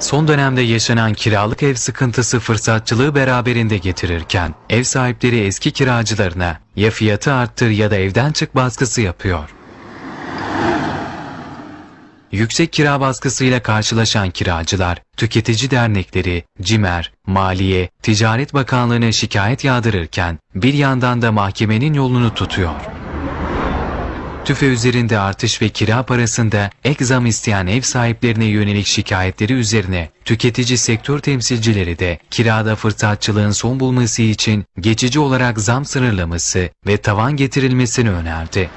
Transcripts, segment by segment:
Son dönemde yaşanan kiralık ev sıkıntısı fırsatçılığı beraberinde getirirken ev sahipleri eski kiracılarına ya fiyatı arttır ya da evden çık baskısı yapıyor. Yüksek kira baskısıyla karşılaşan kiracılar, tüketici dernekleri, CİMER, Maliye, Ticaret Bakanlığı'na şikayet yağdırırken bir yandan da mahkemenin yolunu tutuyor. TÜFE üzerinde artış ve kira parasında ek zam isteyen ev sahiplerine yönelik şikayetleri üzerine tüketici sektör temsilcileri de kirada fırsatçılığın son bulması için geçici olarak zam sınırlaması ve tavan getirilmesini önerdi.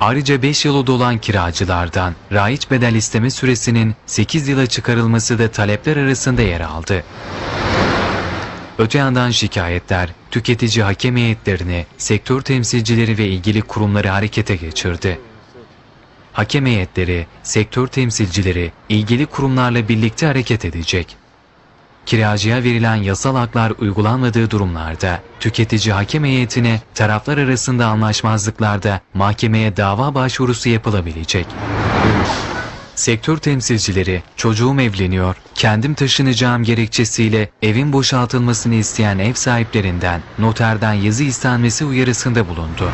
Ayrıca 5 yılı dolan kiracılardan raiç bedel isteme süresinin 8 yıla çıkarılması da talepler arasında yer aldı. Öte yandan şikayetler, tüketici hakem heyetlerini, sektör temsilcileri ve ilgili kurumları harekete geçirdi. Hakem heyetleri, sektör temsilcileri, ilgili kurumlarla birlikte hareket edecek. Kiracıya verilen yasal haklar uygulanmadığı durumlarda tüketici hakem heyetine taraflar arasında anlaşmazlıklarda mahkemeye dava başvurusu yapılabilecek. Sektör temsilcileri çocuğum evleniyor, kendim taşınacağım gerekçesiyle evin boşaltılmasını isteyen ev sahiplerinden noterden yazı istenmesi uyarısında bulundu.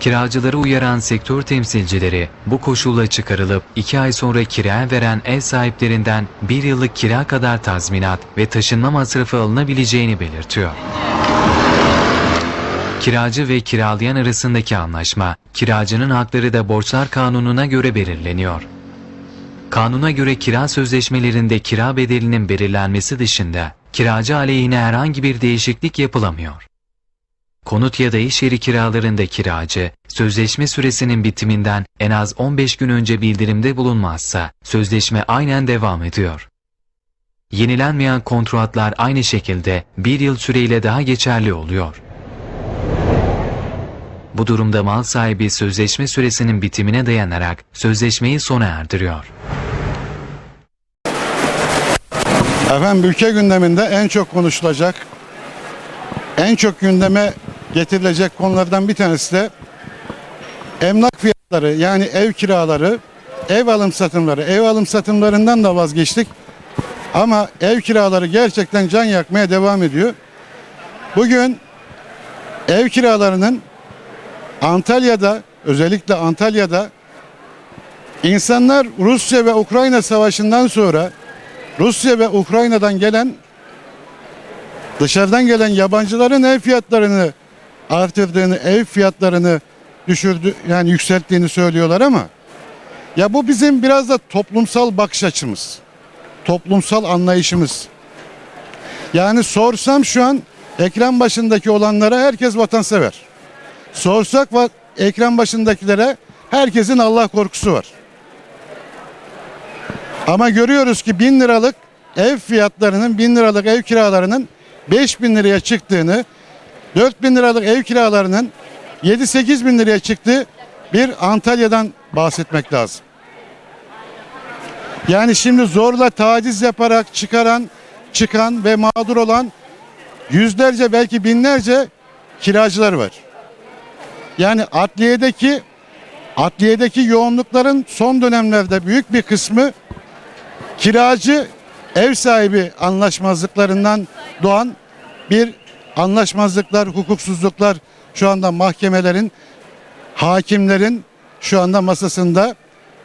Kiracıları uyaran sektör temsilcileri bu koşulla çıkarılıp 2 ay sonra kira veren ev sahiplerinden 1 yıllık kira kadar tazminat ve taşınma masrafı alınabileceğini belirtiyor. Kiracı ve kiralayan arasındaki anlaşma, kiracının hakları da borçlar kanununa göre belirleniyor. Kanuna göre kira sözleşmelerinde kira bedelinin belirlenmesi dışında kiracı aleyhine herhangi bir değişiklik yapılamıyor. Konut ya da iş yeri kiralarında kiracı, sözleşme süresinin bitiminden en az 15 gün önce bildirimde bulunmazsa sözleşme aynen devam ediyor. Yenilenmeyen kontratlar aynı şekilde bir yıl süreyle daha geçerli oluyor. Bu durumda mal sahibi sözleşme süresinin bitimine dayanarak sözleşmeyi sona erdiriyor. Efendim ülke gündeminde en çok konuşulacak, en çok gündeme getirilecek konulardan bir tanesi de emlak fiyatları yani ev kiraları, ev alım satımları. Ev alım satımlarından da vazgeçtik. Ama ev kiraları gerçekten can yakmaya devam ediyor. Bugün ev kiralarının Antalya'da özellikle Antalya'da insanlar Rusya ve Ukrayna savaşından sonra Rusya ve Ukrayna'dan gelen dışarıdan gelen yabancıların ev fiyatlarını artırdığını, ev fiyatlarını düşürdü yani yükselttiğini söylüyorlar ama ya bu bizim biraz da toplumsal bakış açımız. Toplumsal anlayışımız. Yani sorsam şu an ekran başındaki olanlara herkes vatansever. Sorsak va- ekran başındakilere herkesin Allah korkusu var. Ama görüyoruz ki bin liralık ev fiyatlarının, bin liralık ev kiralarının 5 bin liraya çıktığını, 4 bin liralık ev kiralarının 7-8 bin liraya çıktığı bir Antalya'dan bahsetmek lazım. Yani şimdi zorla taciz yaparak çıkaran, çıkan ve mağdur olan yüzlerce belki binlerce kiracılar var. Yani adliyedeki adliyedeki yoğunlukların son dönemlerde büyük bir kısmı kiracı ev sahibi anlaşmazlıklarından doğan bir anlaşmazlıklar, hukuksuzluklar şu anda mahkemelerin, hakimlerin şu anda masasında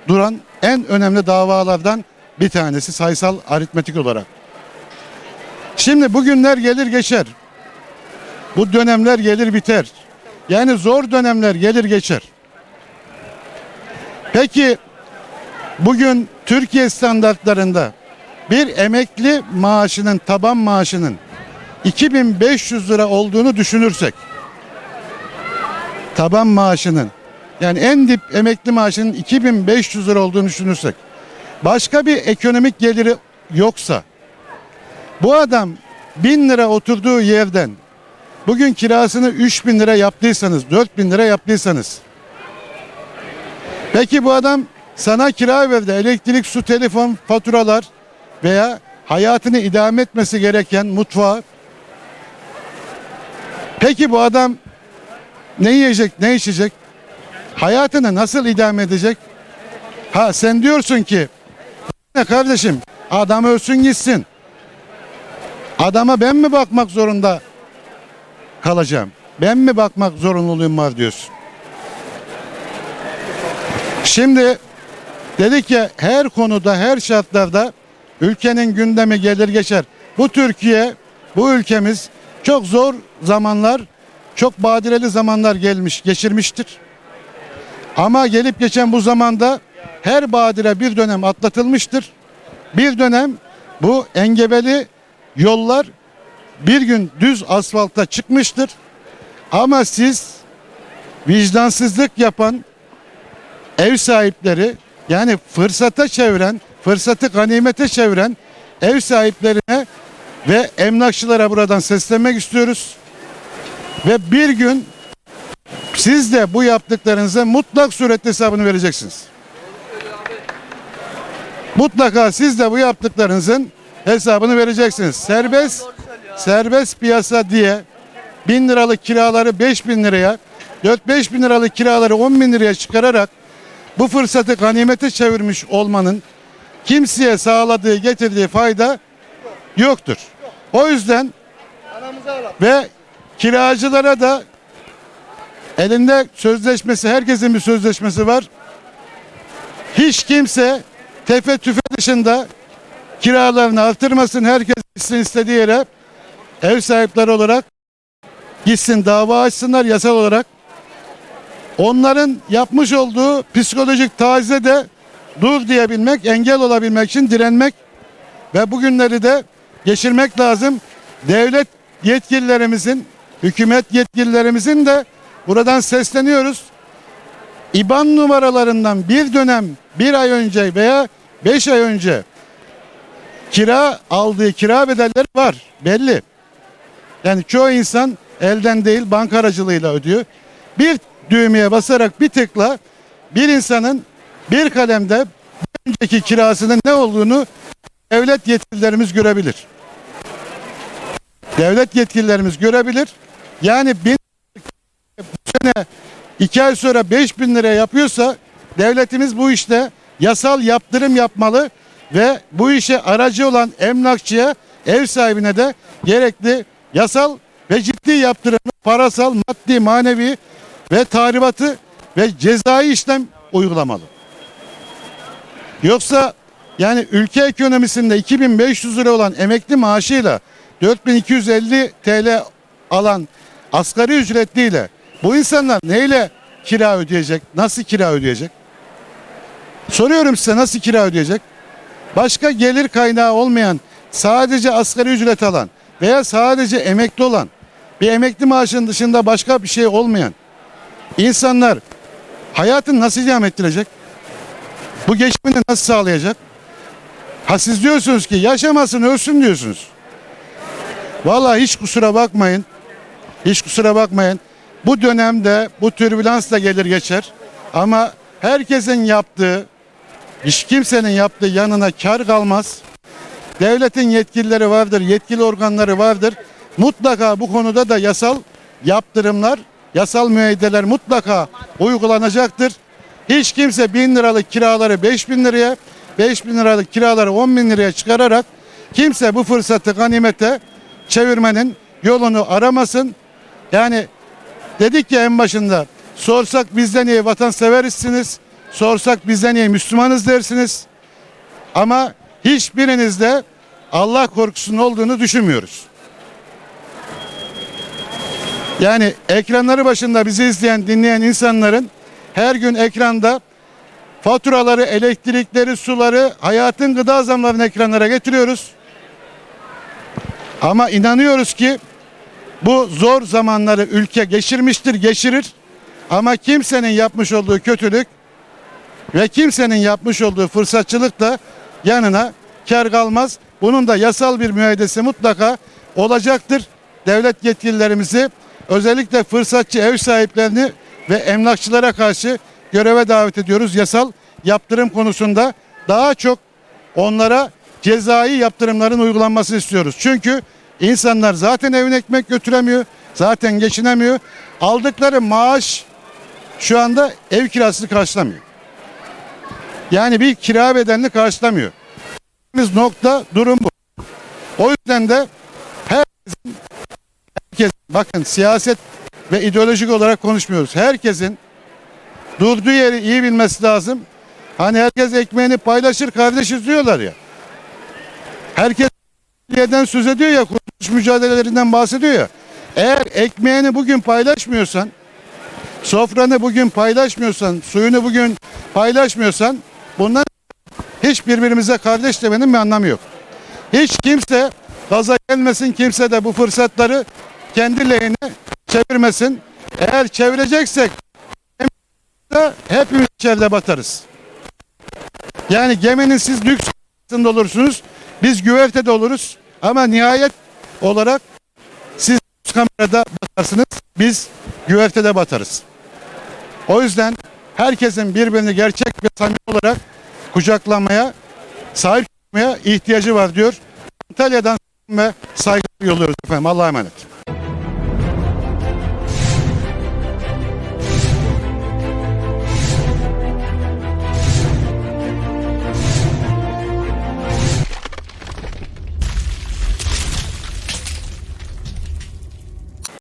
duran en önemli davalardan bir tanesi sayısal aritmetik olarak. Şimdi bugünler gelir geçer. Bu dönemler gelir biter. Yani zor dönemler gelir geçer. Peki bugün Türkiye standartlarında bir emekli maaşının taban maaşının 2500 lira olduğunu düşünürsek taban maaşının yani en dip emekli maaşının 2500 lira olduğunu düşünürsek başka bir ekonomik geliri yoksa bu adam 1000 lira oturduğu yerden bugün kirasını 3000 lira yaptıysanız 4000 lira yaptıysanız. Peki bu adam sana kira verdi. Elektrik su telefon faturalar veya hayatını idame etmesi gereken mutfağı. Peki bu adam ne yiyecek ne içecek? Hayatını nasıl idame edecek? Ha sen diyorsun ki ne kardeşim adam ölsün gitsin. Adama ben mi bakmak zorunda kalacağım? Ben mi bakmak zorunluluğum var diyorsun. Şimdi dedik ya her konuda her şartlarda ülkenin gündemi gelir geçer. Bu Türkiye, bu ülkemiz çok zor zamanlar, çok badireli zamanlar gelmiş, geçirmiştir. Ama gelip geçen bu zamanda her badire bir dönem atlatılmıştır. Bir dönem bu engebeli yollar bir gün düz asfalta çıkmıştır. Ama siz vicdansızlık yapan ev sahipleri yani fırsata çeviren, fırsatı ganimete çeviren ev sahiplerine ve emlakçılara buradan seslenmek istiyoruz. Ve bir gün siz de bu yaptıklarınıza mutlak surette hesabını vereceksiniz. Mutlaka siz de bu yaptıklarınızın hesabını vereceksiniz. Serbest serbest piyasa diye bin liralık kiraları 5 bin liraya 4-5 bin liralık kiraları 10 bin liraya çıkararak bu fırsatı ganimete çevirmiş olmanın kimseye sağladığı getirdiği fayda yoktur. O yüzden ve kiracılara da elinde sözleşmesi herkesin bir sözleşmesi var. Hiç kimse tefe tüfe dışında kiralarını artırmasın. Herkes istediği yere ev sahipleri olarak gitsin dava açsınlar yasal olarak. Onların yapmış olduğu psikolojik tacize de dur diyebilmek, engel olabilmek için direnmek ve bugünleri de geçirmek lazım. Devlet yetkililerimizin, hükümet yetkililerimizin de buradan sesleniyoruz. İBAN numaralarından bir dönem, bir ay önce veya beş ay önce kira aldığı kira bedelleri var belli. Yani çoğu insan elden değil banka aracılığıyla ödüyor. Bir düğmeye basarak bir tıkla bir insanın bir kalemde önceki kirasının ne olduğunu devlet yetkililerimiz görebilir. Devlet yetkililerimiz görebilir. Yani bin sene iki ay sonra 5 bin lira yapıyorsa devletimiz bu işte yasal yaptırım yapmalı ve bu işe aracı olan emlakçıya ev sahibine de gerekli yasal ve ciddi yaptırım parasal, maddi, manevi ve tahribatı ve cezai işlem uygulamalı. Yoksa yani ülke ekonomisinde 2500 lira olan emekli maaşıyla 4250 TL alan asgari ücretliyle bu insanlar neyle kira ödeyecek? Nasıl kira ödeyecek? Soruyorum size nasıl kira ödeyecek? Başka gelir kaynağı olmayan, sadece asgari ücret alan veya sadece emekli olan, bir emekli maaşının dışında başka bir şey olmayan insanlar hayatını nasıl devam ettirecek? Bu geçimini nasıl sağlayacak? Ha siz diyorsunuz ki yaşamasın ölsün diyorsunuz. Vallahi hiç kusura bakmayın. Hiç kusura bakmayın. Bu dönemde bu türbülans da gelir geçer. Ama herkesin yaptığı, hiç kimsenin yaptığı yanına kar kalmaz. Devletin yetkilileri vardır, yetkili organları vardır. Mutlaka bu konuda da yasal yaptırımlar, yasal müeyyideler mutlaka uygulanacaktır. Hiç kimse bin liralık kiraları 5 bin liraya, 5 bin liralık kiraları 10 bin liraya çıkararak kimse bu fırsatı ganimete çevirmenin yolunu aramasın. Yani dedik ya en başında sorsak bizden niye vatanseverizsiniz, sorsak bizden niye Müslümanız dersiniz. Ama hiçbirinizde Allah korkusunun olduğunu düşünmüyoruz. Yani ekranları başında bizi izleyen, dinleyen insanların her gün ekranda faturaları, elektrikleri, suları, hayatın gıda zamlarını ekranlara getiriyoruz. Ama inanıyoruz ki bu zor zamanları ülke geçirmiştir, geçirir. Ama kimsenin yapmış olduğu kötülük ve kimsenin yapmış olduğu fırsatçılık da yanına kar kalmaz. Bunun da yasal bir müeyyidesi mutlaka olacaktır. Devlet yetkililerimizi özellikle fırsatçı ev sahiplerini ve emlakçılara karşı göreve davet ediyoruz. Yasal yaptırım konusunda daha çok onlara cezai yaptırımların uygulanmasını istiyoruz. Çünkü insanlar zaten evine ekmek götüremiyor, zaten geçinemiyor. Aldıkları maaş şu anda ev kirasını karşılamıyor. Yani bir kira bedelini karşılamıyor. Biz nokta durum bu. O yüzden de herkesin, herkes, bakın siyaset ve ideolojik olarak konuşmuyoruz. Herkesin durduğu yeri iyi bilmesi lazım. Hani herkes ekmeğini paylaşır kardeşiz diyorlar ya. Herkes milliyeden söz ediyor ya, kurtuluş mücadelelerinden bahsediyor ya. Eğer ekmeğini bugün paylaşmıyorsan, sofranı bugün paylaşmıyorsan, suyunu bugün paylaşmıyorsan bundan hiç birbirimize kardeş demenin bir anlamı yok. Hiç kimse gaza gelmesin, kimse de bu fırsatları kendi lehine çevirmesin. Eğer çevireceksek hepimiz içeride batarız. Yani geminin siz lüks altında olursunuz, biz güvertede oluruz ama nihayet olarak siz kamerada batarsınız, biz güvertede batarız. O yüzden herkesin birbirini gerçek ve samimi olarak kucaklamaya, sahip çıkmaya ihtiyacı var diyor. Antalya'dan ve saygı yolluyoruz efendim. Allah'a emanet.